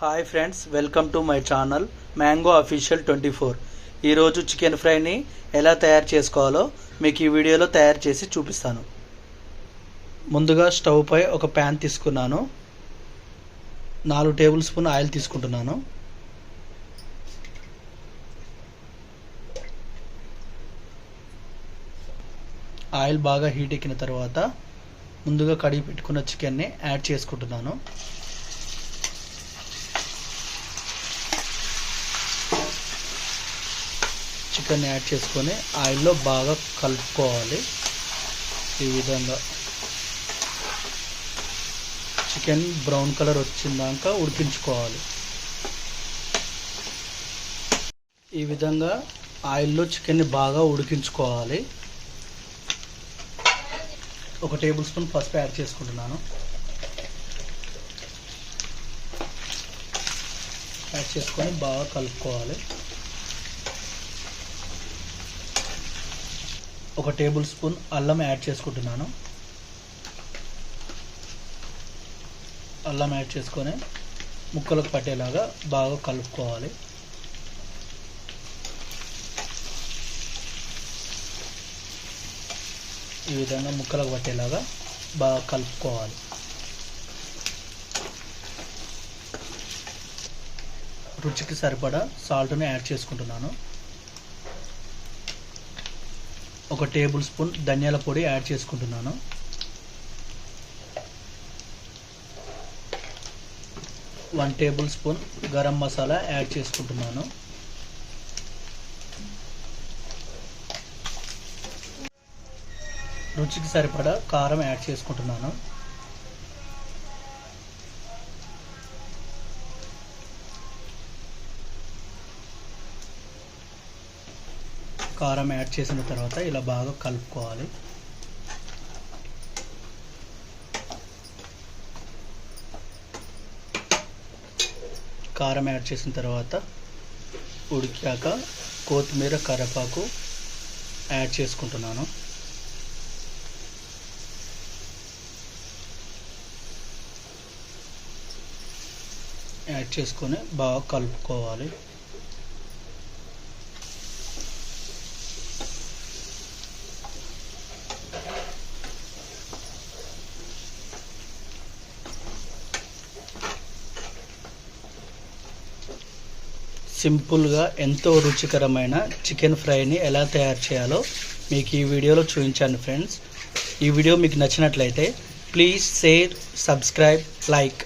Hi friends welcome to my channel mango official twenty four ఈరోజు chicken ఫ్రైని ఎలా తయారు చేసుకోవాలో మీకు ఈ వీడియోలో తయారు చేసి చూపిస్తాను. ముందుగా స్టవ్పై ఒక ప్యాన్ తీసుకున్నాను. నాలుగు టేబుల్ స్పూన్ ఆయిల్ తీసుకుంటున్నాను. ఆయిల్ బాగా హీట్ ఎక్కిన తర్వాత ముందుగా కడిగి పెట్టుకున్న చికెన్ని యాడ్ చేసుకుంటున్నాను. చికెన్ యాడ్ చేసుకొని ఆయిల్లో బాగా కలుపుకోవాలి. ఈ విధంగా. చికెన్ బ్రౌన్ కలర్ వచ్చిందాక ఉడికించుకోవాలి. ఈ విధంగా ఆయిల్లో చికెన్ని బాగా ఉడికించుకోవాలి. ఒక టేబుల్ స్పూన్ పసుపు యాడ్ చేసుకుంటున్నాను. యాడ్ చేసుకొని బాగా కలుపుకోవాలి. ఒక టేబుల్ స్పూన్ అల్లం యాడ్ చేసుకుంటున్నాను. అల్లం యాడ్ చేసుకొని ముక్కలకు పట్టేలాగా బాగా కలుపుకోవాలి. ఈ విధంగా ముక్కలకు పట్టేలాగా బాగా కలుపుకోవాలి. రుచికి సరిపడా సాల్ట్ని యాడ్ చేసుకుంటున్నాను. ఒక టేబుల్ స్పూన్ ధనియాల పొడి యాడ్ చేసుకుంటున్నాను. One tablespoon garam masala add చేసుకుంటున్నాను. రుచికి సరిపడా కారం యాడ్ చేసుకుంటున్నాను. కారం యాడ్ చేసిన తర్వాత ఇలా బాగా కలుపుకోవాలి. కారం యాడ్ చేసిన తర్వాత ఉడికాక కొత్తిమీర కరివేపాకు యాడ్ చేసుకుంటున్నాను. యాడ్ చేసుకొని బాగా కలుపుకోవాలి. సింపుల్గా ఎంతో రుచికరమైన చికెన్ ఫ్రైని ఎలా తయారు చేయాలో మీకు ఈ వీడియోలో చూపించాను ఫ్రెండ్స్. ఈ వీడియో మీకు నచ్చినట్లయితే ప్లీజ్ షేర్ సబ్స్క్రైబ్ లైక్.